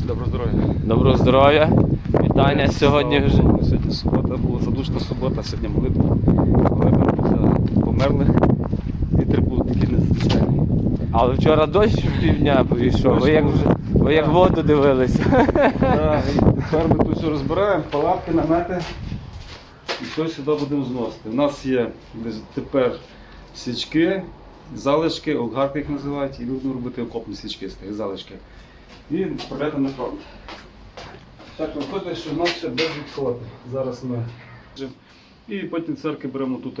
Доброго здоров'я. Доброго здоров'я. Вітання сьогодні вже. Сьогодні субота, була задушна субота, сьогодні молитва. Молитва за померлих. Вітер був такий незвичайний. Але вчора дощ півдня повійшов. Ви як вже ви як воду дивилися. Так, тепер ми тут все розбираємо, палатки, намети. І все сюди будемо зносити. У нас є тепер свічки, залишки, олгарки їх називають, і будемо робити окопні свічки з тих залишки. І відправляти на фронт. Так виходить, що в нас все безвідходне. Зараз ми. І потім церкви беремо тут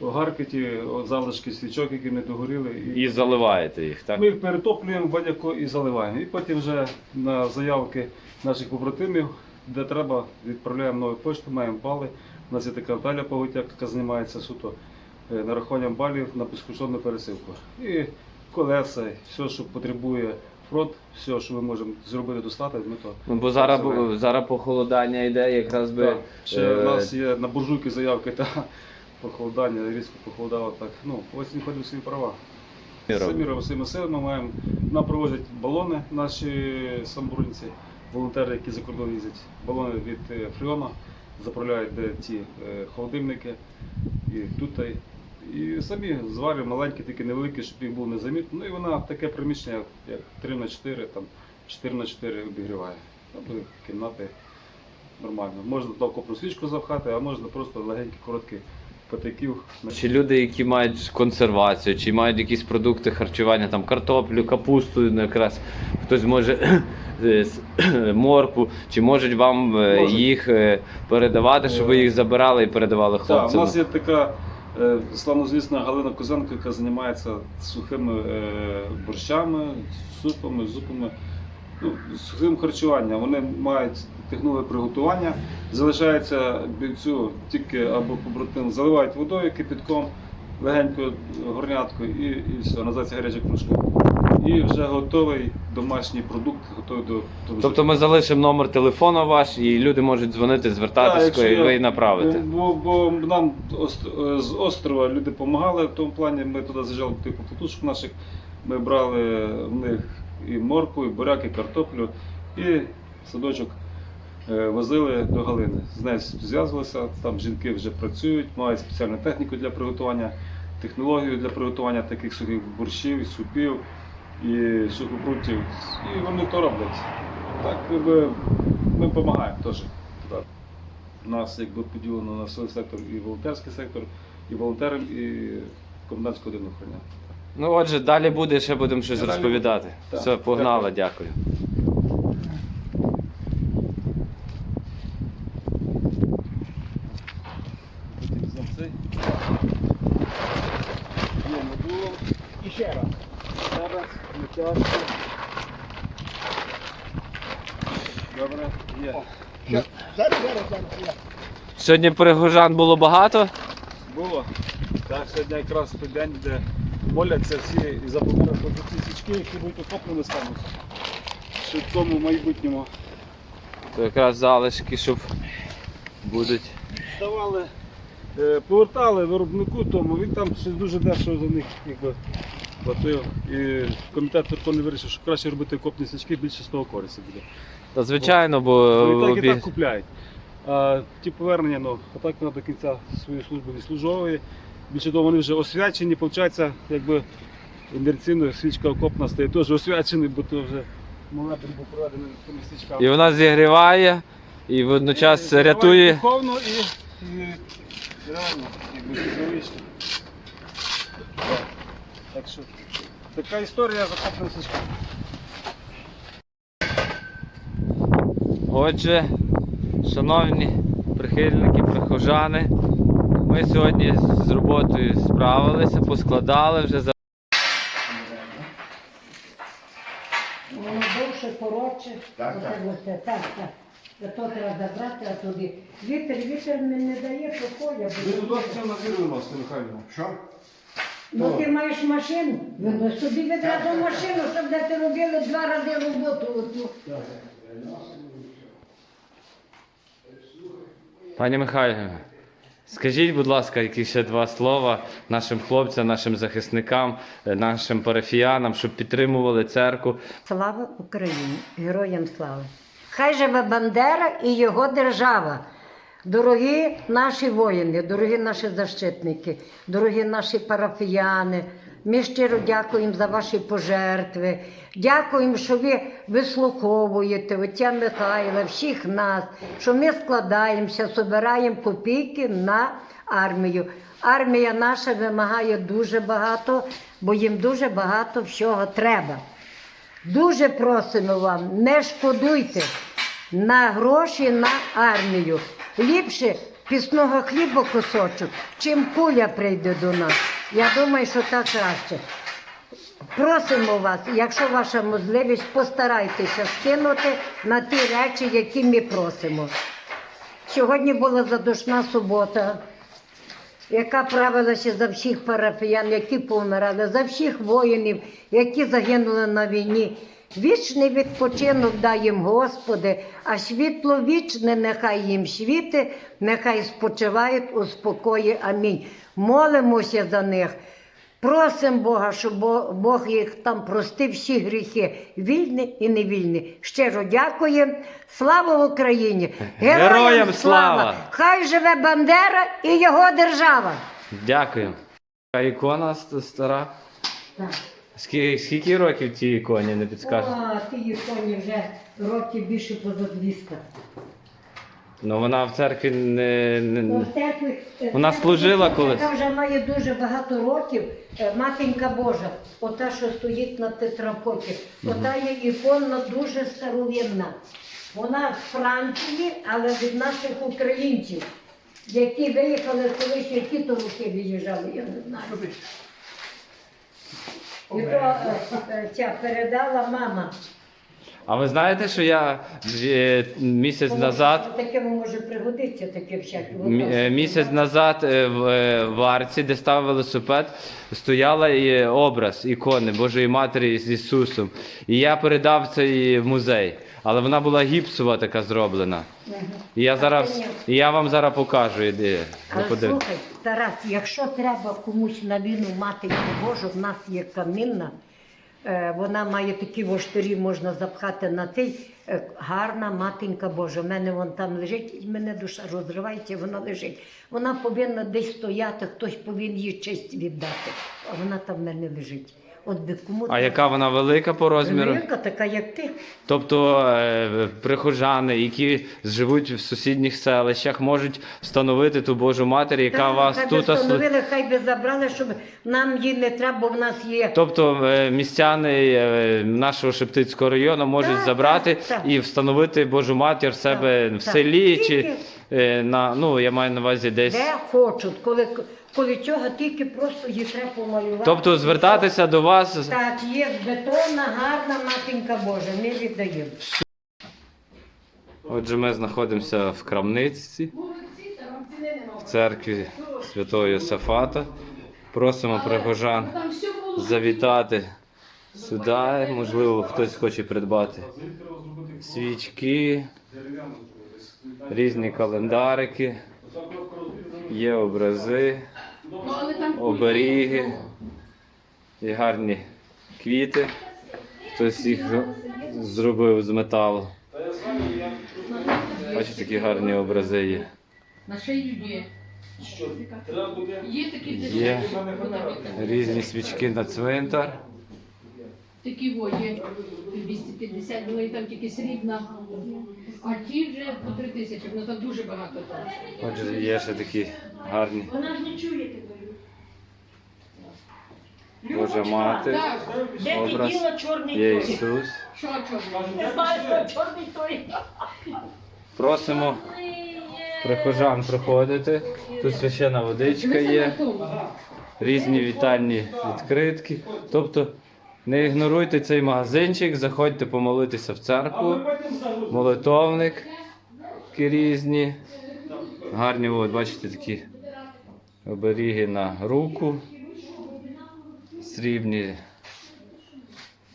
огарки, ті залишки свічок, які не догоріли. І заливаєте їх, так? Ми їх перетоплюємо в баняку і заливаємо. І потім вже на заявки наших побратимів, де треба, відправляємо нову пошту, маємо бали. У нас є така Наталя Поготяк, яка займається суто е, нарахуванням балів на безкоштовну пересилку. І колеса, і все, що потребує фронт, все, що ми можемо зробити достати, ми то. Ну, бо зараз, Заливаємо. зараз похолодання йде, якраз би. Так, ще е, в нас є на буржуйки заявки та похолодання, різко похолодало так. Ну, ось не ходить свої права. Самі своїми силами маємо. Нам привозять балони наші самбуринці, волонтери, які за кордон їздять. Балони від е, Фріона заправляють де ті е, холодильники і тут. І самі зварюємо маленькі, такі невеликі, щоб їх було незамітно. Ну і вона таке приміщення, як 3 на 4 там 4 на 4 обігріває. Тобто кімнати нормально. Можна туди копну свічку запхати, а можна просто легенькі, короткі патиків. Чи люди, які мають консервацію, чи мають якісь продукти харчування, там картоплю, капусту, ну, якраз хтось може е, моркву, чи можуть вам е, Можуть. їх е, передавати, щоб ви їх забирали і передавали Так, у нас є така славнозвісна Галина Козенко, яка займається сухими е, борщами, супами, зупами, ну, сухим харчуванням. Вони мають технологію приготування. Залишається бійцю тільки або побратим, заливають водою кипятком, легенькою горняткою і, і все, називається гаряча кружка. І вже готовий домашній продукт, готовий до, до Тобто ми залишимо номер телефону ваш, і люди можуть дзвонити, Так, звертатися, якщо і я- ви направите. Бо, бо нам ост- е, з острова люди допомагали в тому плані. Ми туди заїжджали типу потушок наших. Ми брали в них і морку, і буряк, і картоплю, і садочок е, возили до Галини. З нею зв'язувалися, там жінки вже працюють, мають спеціальну техніку для приготування, технологію для приготування таких сухих борщів, супів і сухопрутів, І вони то роблять. Так якби, ми допомагаємо теж. У нас якби поділено на свій сектор і волонтерський сектор, і волонтерам, і комендантську годину охороняти. Ну отже, далі буде, ще будемо щось Далі розповідати. Так, Все, погнали, дякую. Потім знов цей. Є не було. І ще раз. Зараз не тяжко. Добре, є. Зараз, зараз, зараз. я. Сьогодні пригожан було багато. Було. Так, сьогодні якраз той день, де моляться всі і за померли ці свічки, які будуть окоплені стануть. Ще в тому майбутньому. То якраз залишки, щоб будуть. Давали, е, повертали виробнику тому, він там щось дуже дешево за них якби, платив. І комітет церковний вирішив, що краще робити окопні свічки, більше з того користі буде. Та звичайно, бо Ну, і так і так купляють. А ті повернення, ну, а так вона до кінця своєї служби відслужовує. Більше того, вони вже освячені, виходить, якби інерційно свічка окопна стає теж освячений, бо то вже молебень був проведений тими свічками. і вона зігріває, і водночас І рятує. Духовно і, і реально, якби фізіологічно. Так. Що така історія захоплена свічка. Отже, шановні прихильники, прихожани, ми сьогодні з роботою справилися, поскладали вже за. Воно довше, коротше. Так, Оце так. оце, так, так. Та То треба забрати, а туди. Вітер, вітер не, не дає покоя. Ви тут все накинули нас, Михайло. Що? Ну ти маєш машину. Ну, собі відразу машину, щоб де ти робили два рази роботу. Оту. Пані Михайлівна, Скажіть, будь ласка, які ще два слова нашим хлопцям, нашим захисникам, е, нашим парафіянам, щоб підтримували церкву. Слава Україні! Героям слави! Хай живе Бандера і його держава. Дорогі наші воїни, дорогі наші защитники, дорогі наші парафіяни. Ми щиро дякуємо за ваші пожертви. Дякуємо, що ви вислуховуєте отця Михайла, всіх нас, що ми складаємося, збираємо копійки на армію. Армія наша вимагає дуже багато, бо їм дуже багато всього треба. Дуже просимо вам, не шкодуйте на гроші на армію. Ліпше пісного хліба кусочок, чим куля прийде до нас. Я думаю, що так краще. Просимо вас, якщо ваша можливість, постарайтеся скинути на ті речі, які ми просимо. Сьогодні була задушна субота, яка правилася за всіх парафіян, які помирали, за всіх воїнів, які загинули на війні. Вічний відпочинок дай їм, Господи, а світло вічне нехай їм світи, нехай спочивають у спокої. Амінь. Молимося за них. Просимо Бога, щоб Бог їх там простив всі гріхи, вільні і невільні. Щиро дякуємо. Слава Україні! Героям слава! Хай живе Бандера і його держава! Дякую. А ікона стара. Так. Скільки, скільки років цій іконі не підскажете? О, ті іконі вже років більше поза 200. Ну вона в церкві не. Ну, не... в церкві, е, Вона церкві, служила колись? Яка вже має дуже багато років, е, матінка Божа, ота, що стоїть на тетрапоті, ота є ікона дуже старовинна. Вона з Франції, але від наших українців, які виїхали колись, які то роки виїжджали, я не знаю. Е, е, ця передала мама. А ви знаєте, що я е, місяць назад. Таке може пригодиться, таке всяке. Мі- е, Місяць назад е, в, е, в Арці, де став велосипед, стояла і образ ікони Божої Матері з Ісусом. І я передав цей в музей. Але вона була гіпсова така зроблена. І я зараз, і я вам зараз покажу. Іди, Але подивитися. слухай, Тарас, якщо треба комусь на війну мати Божу, в нас є камінна, е, вона має такі воштирі, можна запхати на цей. е, Гарна матінка Божа. У мене вон там лежить, і мене душа розривається, вона лежить. Вона повинна десь стояти, хтось повинен їй честь віддати. А вона там в мене лежить. От би кому А яка вона велика по розміру? Велика, така, як ти. Тобто е, прихожани, які живуть в сусідніх селищах, можуть встановити ту Божу Матір, яка Так, вас хай би тут. встановили, хай би забрали, щоб нам її не треба, бо в нас є. Тобто е, містяни е, нашого Шептицького району можуть Так, забрати так, так. і встановити Божу матір в себе Так, в так. селі чи Тільки- е, на ну я маю на увазі десь. Де хочуть, коли, коли цього тільки просто її треба помалювати. Тобто звертатися до вас. Так, є з бетона, гарна матінка Божа, ми віддаємо. Отже, ми знаходимося в крамниці в церкві Святого Йосафата. Просимо прихожан завітати сюди. Можливо, хтось хоче придбати свічки, різні календарики, є образи, оберіги і гарні квіти. Хтось їх зробив з металу. Бачите, такі гарні образи є. На є. Є такі Є різні свічки на цвинтар. такі во є 250, ну і там тільки срібна. А ті вже по 3 тисячі, ну там дуже багато. Отже, є ще такі гарні. Вона ж не чує тебе. Божа мати, Так, образ. Є Ісус. що чого? Просимо прихожан приходити. Тут священа водичка є, різні вітальні відкритки. Тобто не ігноруйте цей магазинчик, заходьте помолитися в церкву, молитовник такі різні. Гарні, от, бачите, такі оберіги на руку, срібні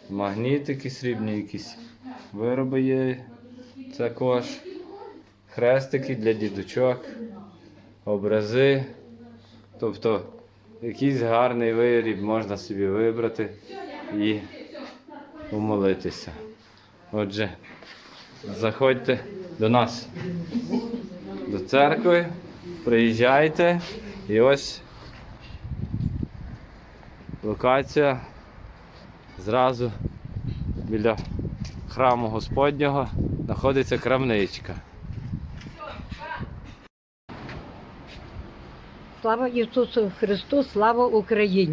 магнітики, срібні якісь вироби є також. Хрестики для дідочок. образи. Тобто якийсь гарний виріб можна собі вибрати і помолитися. Отже, заходьте до нас до церкви, приїжджайте і ось локація зразу біля храму Господнього знаходиться крамничка. Слава Ісусу Христу, слава Україні!